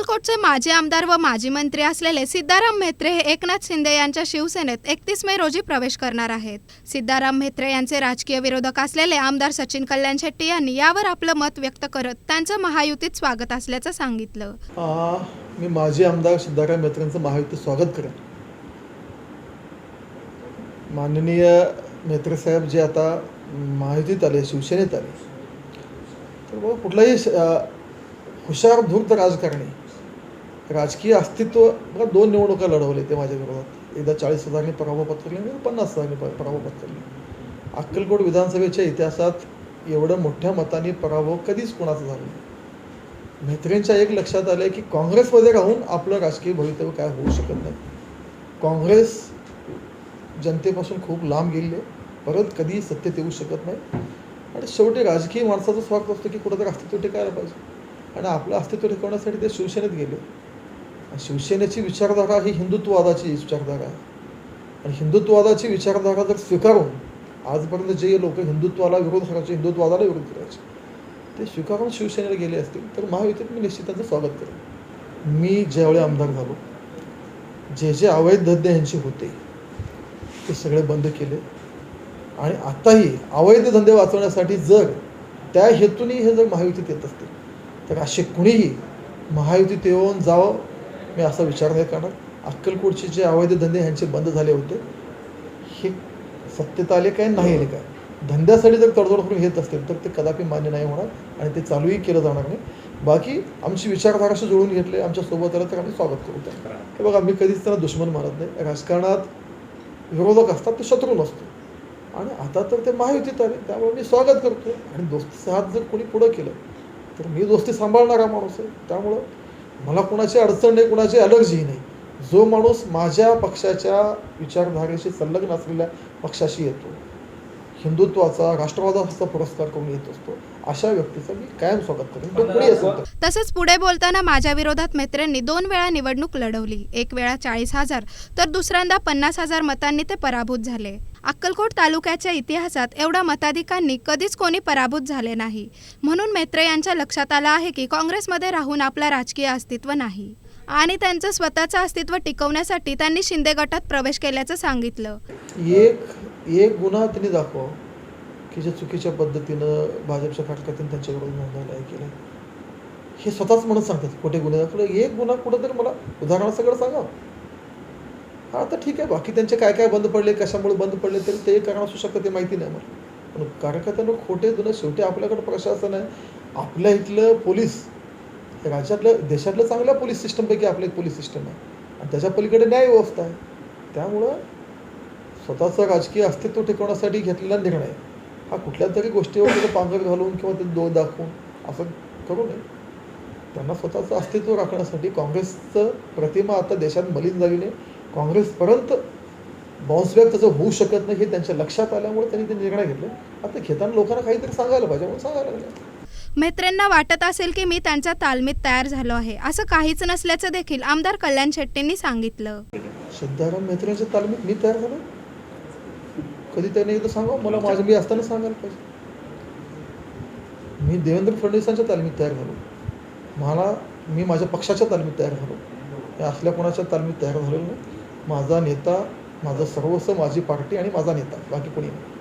अक्कलकोटचे माजी आमदार व माजी मंत्री असलेले सिद्धाराम म्हेत्रे हे एकनाथ शिंदे यांच्या शिवसेनेत एकतीस मे रोजी प्रवेश करणार आहेत. सिद्धाराम म्हेत्रे यांचे राजकीय विरोधक असलेले आमदार सचिन कल्याण शेट्टी यांनी यावर आपलं मत व्यक्त करत त्यांचं महायुतीत स्वागत असल्याचं सांगितलं. मी माजी आमदार सिद्धाराम म्हेत्रेंचं महायुतीत स्वागत करेन. माननीय म्हेत्रे साहेब जे आता महायुतीत आले शिवसेनेत आले तर कुठलाही हुशार धूर्त राजकारणी राजकीय अस्तित्व बघा दोन निवडणुका लढवले ते माझ्या विरोधात. एकदा चाळीस हजारांनी पराभव पत्करले आणि पन्नास हजारांनी पराभव पत्करले. अक्कलकोट विधानसभेच्या इतिहासात एवढं मोठ्या मताने पराभव कधीच कोणाचा झाला नाही. म्हेत्रेंच्या एक लक्षात आलं की काँग्रेसमध्ये राहून आपलं राजकीय भवितव्य काय होऊ शकत नाही. काँग्रेस जनतेपासून खूप लांब गेली आहे. परत कधी सत्तेत येऊ शकत नाही. आणि शेवटी राजकीय माणसाचं स्वार्थ असतं की कुठंतरी अस्तित्व टिकायला पाहिजे. आणि आपलं अस्तित्व टिकवण्यासाठी ते शिवसेनेत गेले. शिवसेनेची विचारधारा ही हिंदुत्ववादाची विचारधारा आहे. आणि हिंदुत्ववादाची विचारधारा जर स्वीकारून आजपर्यंत जे लोक हिंदुत्वाला विरोध करायचे हिंदुत्ववादाला विरोध करायचे ते स्वीकारून शिवसेनेला गेले असतील तर महायुतीत मी निश्चित त्यांचं स्वागत करेन. मी ज्यावेळी आमदार झालो जे जे अवैध धंदे यांचे होते ते सगळे बंद केले. आणि आत्ताही अवैध धंदे वाचवण्यासाठी जर त्या हेतूने हे जर महायुतीत येत असतील तर असे कुणीही महायुतीत येऊन जावं मी असा विचार नाही कारण अक्कलकोटचे जे अवैध धंदे ह्यांचे बंद झाले होते हे सत्यता आले काय नाही आले काय? धंद्यासाठी जर तडजोड करून घेत असतील तर ते कदापि मान्य नाही होणार आणि ते चालूही केलं जाणार नाही. बाकी आमची विचारधाराशी जुळून घेतले आमच्यासोबत आलं तर आम्ही स्वागत करू त्या हे बघा मी कधीच त्यांना दुश्मन मानत नाही. राजकारणात विरोधक असतात ते शत्रू नसतो. आणि आता तर ते महायुतीत आले त्यामुळे मी स्वागत करतो आणि दोस्तीचा साथ जर कोणी पुढं केलं तर मी दोस्ती सांभाळणारा माणूस आहे. त्यामुळं मला कुणाची अडचण नाही कुणाची अलर्जी नाही. जो माणूस माझ्या पक्षाच्या विचारधारेशी संलग्न असलेल्या पक्षाशी येतो हिंदुत्वाचा राष्ट्रवादाचा पुरस्कार करून येत असतो. अशा व्यक्तीचं मी कायम स्वागत करेन. तो कोणी असेल. तसंच पुढे बोलताना माझ्या विरोधात म्हेत्रेंनी दोन वेळा निवडणूक लढवली. एक वेळा चाळीस हजार तर दुसऱ्यांदा पन्नास हजार मतांनी ते पराभूत झाले. अक्कलकोट तालुक्याच्या इतिहासात एवढ्या मताधिकांनी कधीच कोणी पराभूत झाले नाही. म्हणून मेत्रे यांच्या लक्षात आलं आहे की काँग्रेसमध्ये राहून आपला राजकीय अस्तित्व नाही. आणि त्यांचं स्वतःचं अस्तित्व टिकवण्यासाठी त्यांनी शिंदे गटात प्रवेश केल्याचं सांगितलं. एक एक गुन्हा त्यांनी दाखवा. की जे चुकीच्या पद्धतीनं भाजपच्या कार्यकर्त्यांनी त्यांच्याकडून नोंदवलं आहे केलं. हे स्वतःच म्हणत सांगतात कुठे गुन्हे दाखवले. एक गुन्हा कुठंतरी मला उदाहरण सगळं सांगा. हा तर ठीक आहे बाकी त्यांचे काय काय बंद पडले कशामुळे बंद पडले तरी ते कारण असू शकतं ते माहिती नाही मला पण कार्यकर्त्यांना खोटे गुन्हे? शेवटी आपल्याकडं प्रशासन आहे. आपल्या इथलं पोलीस हे राज्यातलं देशातलं चांगल्या पोलीस सिस्टमपैकी आपलं एक पोलीस सिस्टम आहे. आणि त्याच्या पलीकडे न्याय व्यवस्था आहे. त्यामुळं स्वतःचं राजकीय अस्तित्व टिकवण्यासाठी घेतलेला निर्णय हा कुठल्या तरी गोष्टीवर त्याचं पांघर घालून किंवा ते दो दाखवून असं करू नये. त्यांना स्वतःचं अस्तित्व राखण्यासाठी काँग्रेसचं प्रतिमा आता देशात मलिन झालेली आहे. काँग्रेसपर्यंत बाउन्सबॅक त्याचं होऊ शकत नाही हे त्यांच्या लक्षात आल्यामुळे त्यांनी ते निर्णय घेतले. आता घेताना लोकांना काहीतरी सांगायला पाहिजे म्हणून सांगायला लागले. म्हेत्रेंना वाटत असेल की मी त्यांच्या तालमीत तयार झालो आहे. असं काहीच नसल्याचं देखील आमदार कल्याण शेट्टींनी सांगितलं. सिद्धाराम मेत्रेंच्या तालमीत मी तयार झालो? कधी त्याने एकदा सांगा मला माझं मी असताना सांगायला पाहिजे. मी देवेंद्र फडणवीसांच्या तालमीत तयार झालो. मला मी माझ्या पक्षाच्या तालमीत तयार झालो. या असल्या कोणाच्या तालमीत तयार झालेलो नाही. माझा नेता माझं सर्वस्व माझी पार्टी आणि माझा नेता बाकी कोणी नाही.